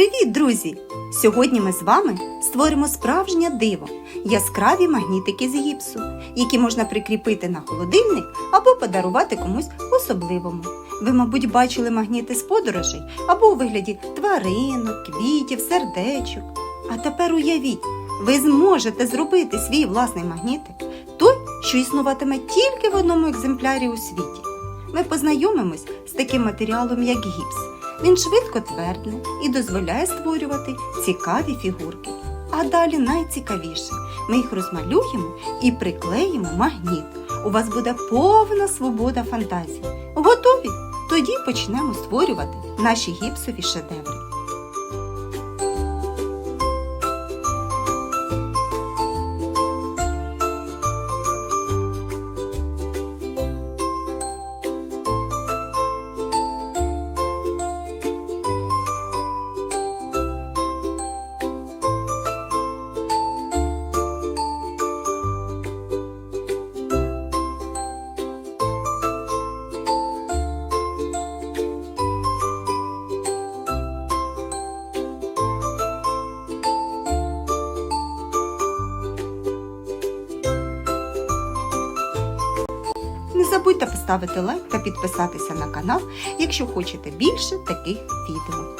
Привіт, друзі! Сьогодні ми з вами створимо справжнє диво яскраві магнітики з гіпсу, які можна прикріпити на холодильник або подарувати комусь особливому. Ви, мабуть, бачили магніти з подорожей або у вигляді тваринок, квітів, сердечок. А тепер уявіть, ви зможете зробити свій власний магнітик, той, що існуватиме тільки в одному екземплярі у світі. Ми познайомимось з таким матеріалом, як гіпс. Він швидко твердне і дозволяє створювати цікаві фігурки. А далі найцікавіше. Ми їх розмалюємо і приклеїмо магніт. У вас буде повна свобода фантазії. Готові? Тоді почнемо створювати наші гіпсові шедеври. Забудьте поставити лайк та підписатися на канал, якщо хочете більше таких відео.